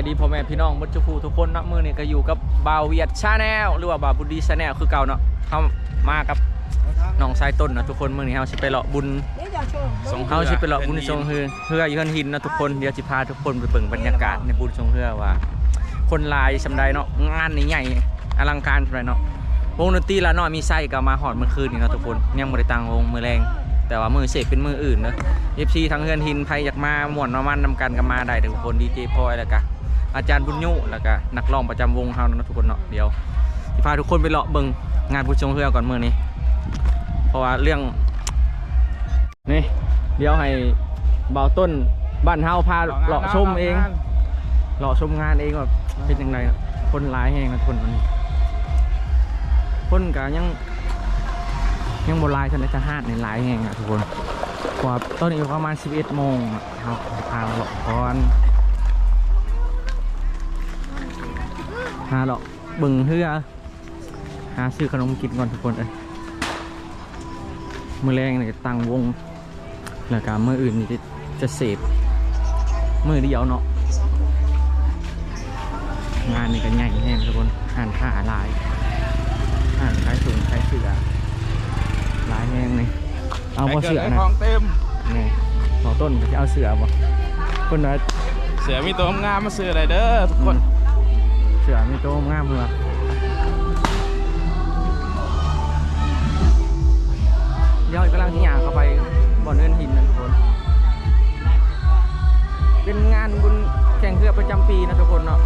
ายดีพ่อแม่พี่น้องบัจจุภูทุกคนนาะมือนี้ก็อยู่กับบาวเวียดชาแนลหรือว่าบาบุดีชาแนลคือเก่าเนาะเฮามากับน้องชายต้นนะทุกคนมือนี้เฮาสิไปเลาะบุญสงเฮาสิไปเลาะบุญทรงเฮือเฮืออยู่เฮือนหินนะทุกคนเดี๋ยวสิพาทุกคนไปเบิ่งบรรยากาศในบุญทรงเฮือว่า คนลายสำใดเนาะงานนี่ใหญ่อลังการสำใดเนาะวงดนตรีละน้อยมีไส้ก็มาฮอดเมื่อคืนนี่เนาะทุกคนยังบ่ได้ตั้งวงมือแรงแต่ว่ามือเสกเป็นมืออื่นเนอะ FC ทั้งเฮือนหินไผอยากมาหมวนมามันนำกันก็มาได้ทุกคนดีเจพลอยแล้วก็ อาจารย์บุญยุแล้วก็นักร้องประจำวงเฮาเนาะทุกคนเนาะเดี๋ยวสิพาทุกคนไปเลาะเบิงงานผู้ชงเฮือก่อนมื้อนี้ เพราะว่าเรื่องนี่เดี๋ยวให้เบาต้นบ้านเฮาพาเลาะชมเองเลาะชมงานเองว่าเป็นยังไงคนหลายแฮงนะคนวันนี้คนก็ยังยังบนลายทันจะหาในหลายแห่งอะทุกคนกว่าตอนนี้ประมาณ 11โมงอะเราพาเลาะก่อน หาเลาะเบึงเฮือหาซื้อขนมกินก่อนทุกคนเอ้ยมือแรงเนี่ยจะตั้งวง แล้วก็มืออื่นนี่จะจะเสพมือเดียวเนาะงานนี่ก็ใหญ่แห้งทุกคนหานผ้าหลายหานขายถุงขายเสือหลายแหงนี่เอาบ่เสือไก่นะทองเต็มนี่หมอต้นจะเอาเสือบ่คนว่าเสือมีตัวงามมาซื้ออะไรเด้อทุกคนเสือมีโตวงามเมือเดี๋ยวกำลังที่หยางเข้าไปบ่อนเงินหินนะทุกคน เป็นงานบุญแข่งเรือประจำปีนะทุกคนเนาะ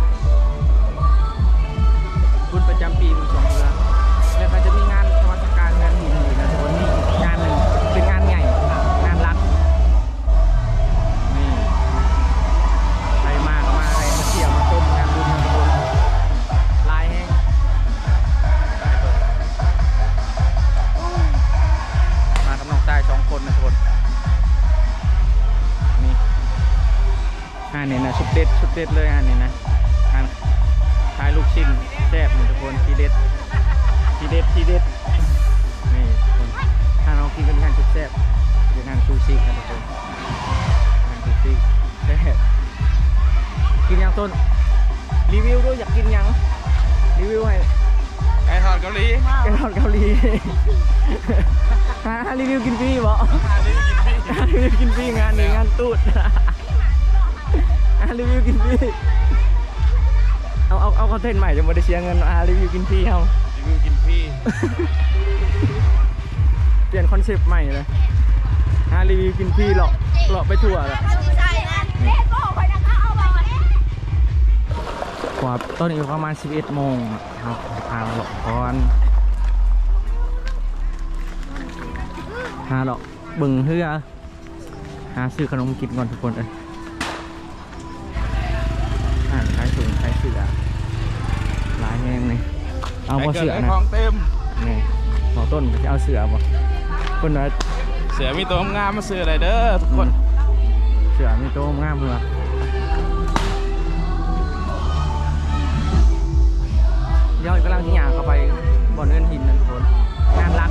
ดเด็ดชุดเด็ดเลยอันนี้นะอันขายลูกชิ้นแซ่บนี่ทุกคนทีเด็ดทีเด็ดทีเด็ดนี่ทุกคนถ้าเรากินกันงานจุดแซ่บเป็นงานซูชิครับทุกคนงานซูชิแซ่บกินยังต้นรีวิวด้วยอยากกินยังรีวิวให้ไก่ทอดเกาหลีแกทอดเกาหลีฮะรีวิวกินฟรีบ่อันนี้กินพี่รีวิวกินฟรีงานนี้งานตูดอะ รีวิวกินฟรีเอาเอาเอาคอนเทนต์ใหม่จะมาได้เสียเงินอะรีวิวกินฟรีเอารีวิวกินพี่เปลี่ยนคอนเซปต์ใหม่เลยฮารีวิวกินพี่หลอกหลอกไปทั่วเลยกว่าตอนนี้ประมาณ 11 โมงอะเราพาหลอกก่อนหาหลอกเบึงเฮือหาซื้อขนมกินก่อนทุกคนเอ้ย เอาบ่เสือไก่นะทองเต็มนี่หมอต้นจะเอาเสือบ่คนว่าเสือมีตัวงามมาซื้ออะไรเด้อทุกคน เสือมีโตวงามเมือเดี๋ยวกำลังที่อยางเข้าไปบ่อนเงินหินนะทุกคนงานรัฐ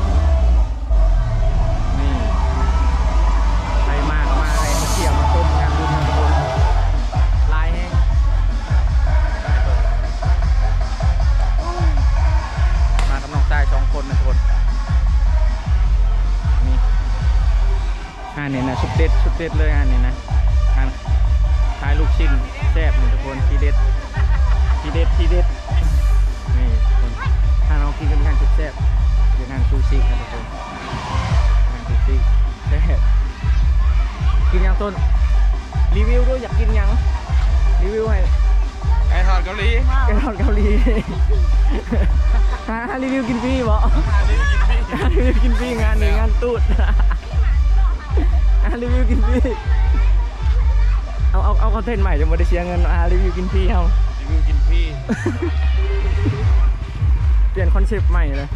ด็ดชุดเด็ดเลยอันนี้นะอันขายลูกชิ้นแซ่บนี่ทุกคนทีเด็ดทีเด็ดทีเด็ดนี่ทุกคนถ้าเรากินกันงานชุดแซ่บเป็นงานซูชิครับทุกคนงานซูชิแซ่บกินยังต้นรีวิวด้วยอยากกินยังรีวิวให้ไก่ทอดเกาหลีแกทอดเกาหลีฮะรีวิวกินฟรีบ่อันนี้กินพี่รีวิวกินฟรีงานนี้งานตูด อะรีวิวกินฟรีเอาเอาเอาคอนเทนต์ใหม่จะมาได้เสียเงินอะรีวิวกินฟรีเอารีวิวกินพี่เปลี่ยนคอนเซปต์ใหม่เลย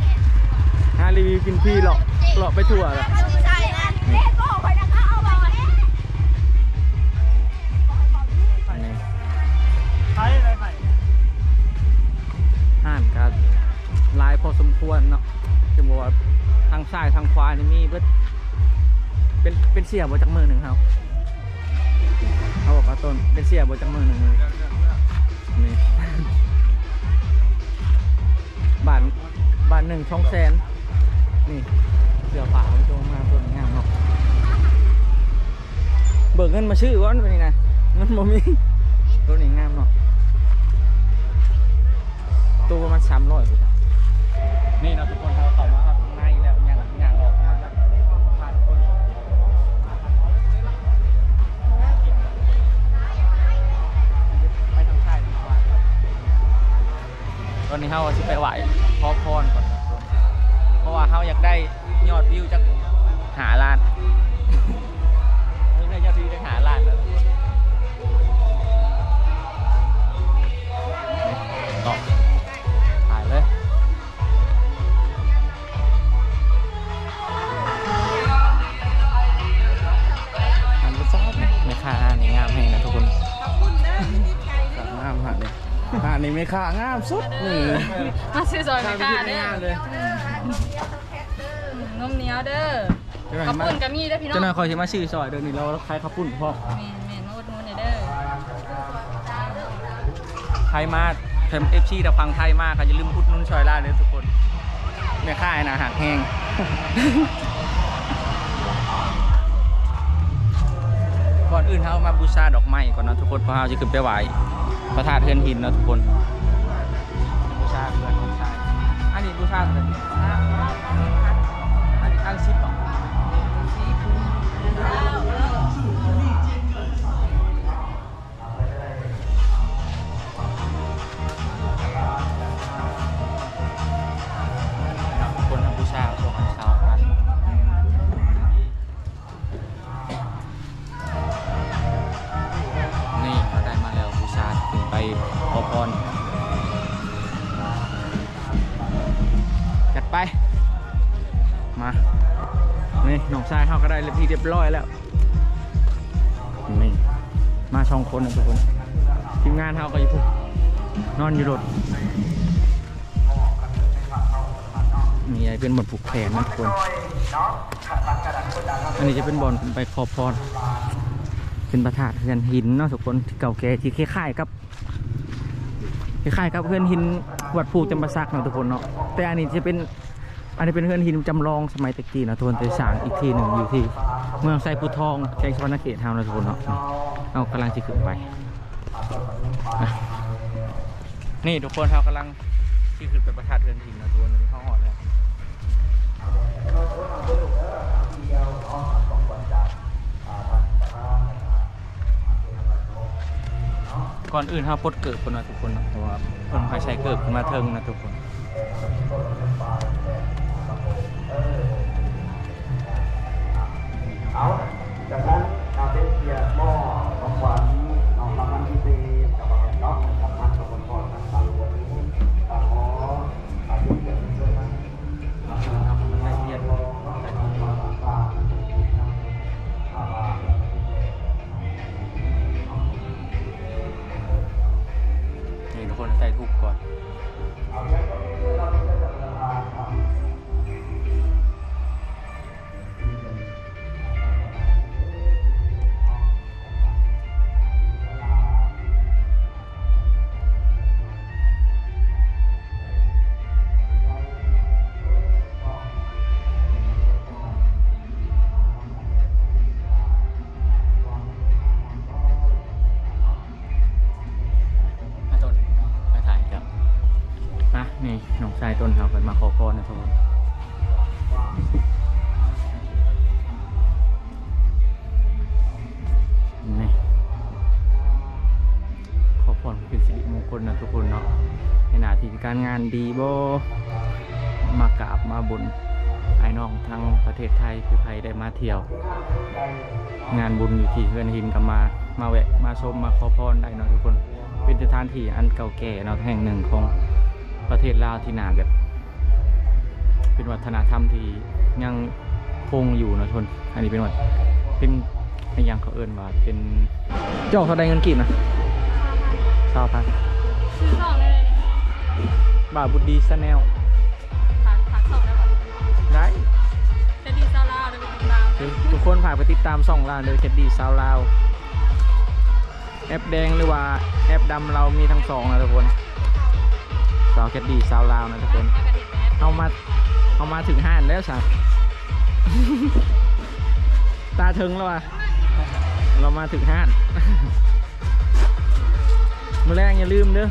อะรีวิวกินฟรีหลอกหลอกไปทั่วเลยอันนี้ห่านครับลายพอสมควรเนาะจะบอกว่าทางซ้ายทางขวานี่มีเบิด เป็นเป็นเสียบจากมือหนึ่งเขาเขาบอกว่าต้นเป็นเสียบจากมือหนึ่งเลยนี่บานบ้านหนึ่งช่องแสนนี่เสือผาไม่ตรงมาตัวงามเนาะเบิกเงินมาชื่อวะนี่นะเงินบ่มีตัวนี้งามเนาะตัวประมาณสามร้อยนี่เราะทุกคนครับ ตอนนี้เฮาสิไปไหวขอพรก่อน เพราะว่าเฮาอยากได้ยอดวิวจากหาล้าน หักเลยหานี่ไม่ค่างามสุดนี่มาซื้อซอยไม่กล้าเด้งามอเลยนมเหนียวเด้อเจ้อข้าวปุ้นก็มีเด้อพี่น้อง เจ้าหน่อยคอยจะมาชื่อซอยเดี๋ยวนี้เราคล้ายข้าวปุ้นพ่อแม่นแม่นมาอุดหนุนเด้อไทยมากเทมเอฟซีแต่ฟังไทยมากค่ะอย่าลืมพุดนุ่นชอยล่าเลยทุกคนไม่ค่ายนะหักแห้งก่อนอื่นเขามาบูชาดอกไม้ก่อนนะทุกคนเพราะเขาจะขึ้นไปไหว พระธาตุเทือนหินเนาะทุกคนบูชาเพื่อนบูชาอันนี้บูชาเลยอันนี้อันซิป ขอพรจัดไป มานี่หนองชายเขาก็ได้เรียบร้อยเรียบร้อยแล้วนี่มาสองคนนะทุกคนทีมงานเขาก็อยู่พุ่นอนอยู่รถมีอะไรเป็นบอลผูกแขนนะทุกคนอันนี้จะเป็นบอลไปขอพรเป็นประธาตุเฮือนหินเนาะทุกคนที่เก่าแก่ที่คล้ายๆกับ คล้ายๆกับเฮือนหินวัดภูจำปาสักเนาะทุกคนเนาะแต่อันนี้จะเป็นอันนี้เป็นเฮือนหินจำลองสมัยตะกี้นะทุกคนแต่สร้างอีกทีหนึ่งอยู่ที่ เมืองไซปูทองแขวงสวรรณเขตเฮานะทุกคนเนาะเอากำลังจะขึ้นไป นี่ทุกคนเรากำลังที่ขึ้นไปประทัดเรือนหินนะทุกคนนี่เขาหอดแล้ว ก่อนอื่นห้าปลดเกิดคนนะทุกคนเนาะเพราะว่าคนภายใช้เกิดขึ้นมาเทิงนะทุกคนเอาจากนั้นเอาเป็นเกียร์หม้อของขวัญ มาขอพรนะทุกคนนี่ขอพรเป็นสิริมงคลนะทุกคนเนาะในหน้าที่การงานดีบ่มากราบมาบุญไอ้น้องทั้งประเทศไทยคือไทยได้มาเที่ยว งานบุญอยู่ที่เฮือนหินกับมามาแวะมาชมมาขอพรได้เนาะทุกคน เป็นสถานที่อันเก่าแก่เนาะแห่งหนึ่งของประเทศลาวที่น่าแบบ เป็นวัฒนธรรมที่ยังคงอยู่เนาะทุกคนอันนี้เป็นวัดเป็นเป็นอยังเขาเอิ้นว่าเป็นเจ้าเขาได้เงินกี่นะสาวพันซื้อซองได้เลยนี่บาบุดีสแนลฝากฝากซองได้ป่ะได้จะดีซาลาวเด้อไปติดตามทุกคนฝากไปติดตามส่องลาวเลยแคดดี้สาวลาวแอปแดงหรือว่าแอปดำเรามีทั้งสองนะทุกคนสาวแคดดี้สาวลาวนะทุกคนเอามา เอามาถึงห้านแล้วสัตาถึงแล้วอะเรามาถึงห้านมือแรงอย่าลืมเด้อ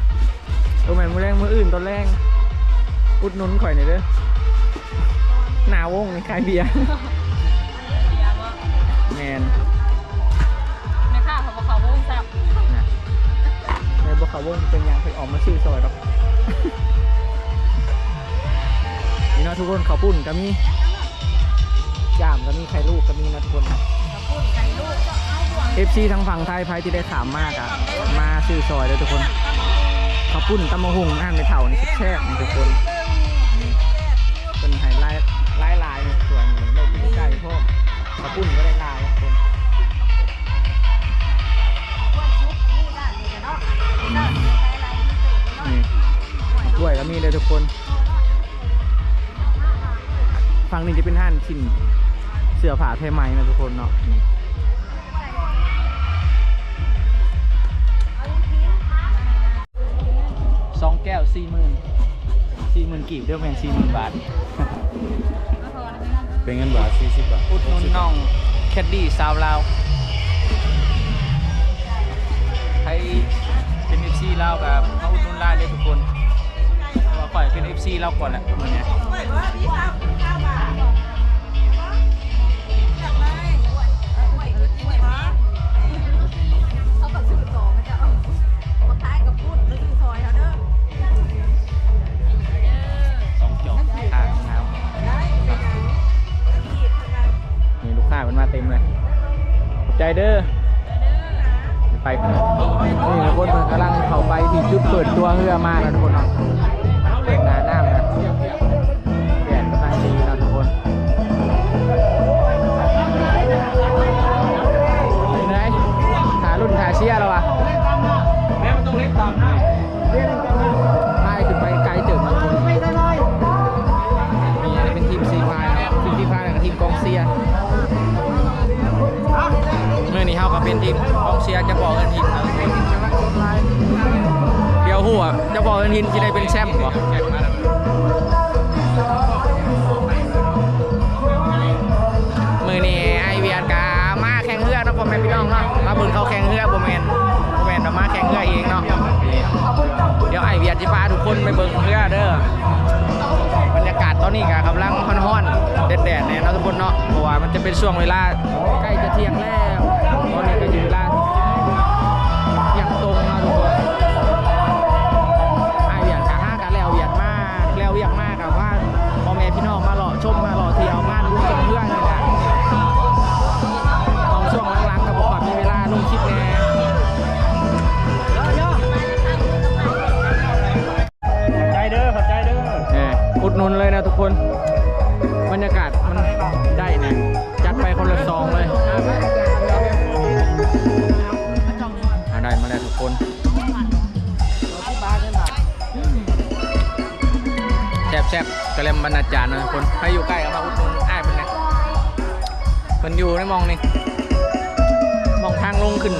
เออแม่นมือแรงมืออื่นตอนแรงอุดหนุนข่อยหน่อยเด้อหนาวงนี่ขายเบียร์เบียร์ว่าแมนแม่ค้าเขาบอกเขาวงแซ่บนะในบเขาวงเป็นหยังเคยออกมาชื่อซอยดอก นี่นะทุกคนเขาวปุ่นก็มีย่ามก็มีไข่ลูกก็มีนะทุกคนกระปุ้นไก่ลูกเอฟซีทางฝั่งไทยไพที่ได้ขามมากอะมาซื้อซอยเลยทุกคนข้าวปุ้นตำมะฮุงอ่านไปเถ่านี่แซ่บนี่ทุกคนเป็นไฮไลท์ลายลายนี่สวยนี่ได้กินไก่พวกข้าวปุ้นก็ได้ลายทุกคนนี่กล้วยก็มีเลยทุกคน ฝั่งนี้จะเป็นห้านชิ้นเสื้อผ้าไทยไหมนะทุกคนเนาะนี่สองแก้วสี่หมื่นสี่หมื่นกีบเดียวแมนสี่หมื่นบาท เป็นเงินบาท40บาทอุดหนุนน้องแคดดี้สาวลาวใครเป็นเอฟซีลาวกับมาอุดหนุนไล่เลยทุกคนเพราะว่า ข่อยเป็นเอฟซีลาก่อนแหละมื่อนี้ย แล้ววะแม่มันต้องเล็กตามให้พายขึ้นไปไกลเติบนะทุกคนนี่อันนี้เป็นทีมซีพายนะครับทีมซีพายกับทีมกองเชียร์เมื่อนี้เฮาก็เป็นทีมกองเชียร์จะบอกกันทีมนะเดี๋ยวหัวจะบอกกันทีมที่ได้เป็นแชมป์บ่ มาเบิ่งเขาแข่งเรือบ่แม่นบ่แมนมาแข่งเรือเองเนาะเดี๋ยวไอเวียนสิพาทุกคนไปเบิ่งเรือเด้อบรรยากาศตอนนี้ก็กำลังฮ้อนๆแดดๆเนี่ยนะทุกคนเนาะเพราะว่ามันจะเป็นช่วงเวลาใกล้จะเที่ยงแล้ว รรณาจารย์นะคนใครอยู่ใกล้ก็มาอุดหนุนอ้ายเป็นไงเป็นอยู่ในมองนี่มองทางลงขึ้น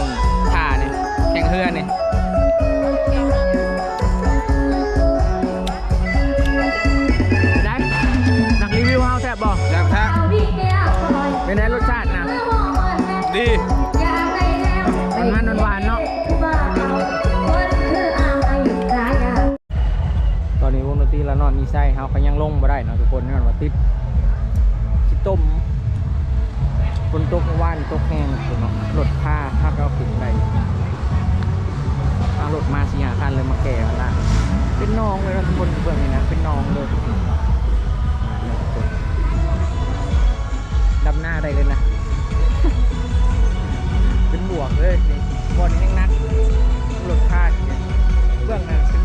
ท่านี่แข่งเฮือนี่ ตรีละนอนมีไส้เฮาก็ยังลงบ่ได้เนาะทุกคนนื่องว่าติดขี้ต้มฝนตกเมื่านตกแห้งเนาะรถผ้าถ้าเราขึ้นได้เอารถมาสี่หาคันเลยมาแก่ละเป็นน้องเลยนะทุกคนเบื้องนี้นะเป็นน้องเลยดำหน้าได้เลยนะเป็นบวกเลยบอลยังนักหลดพลาเนี่ยเบื้องนั้น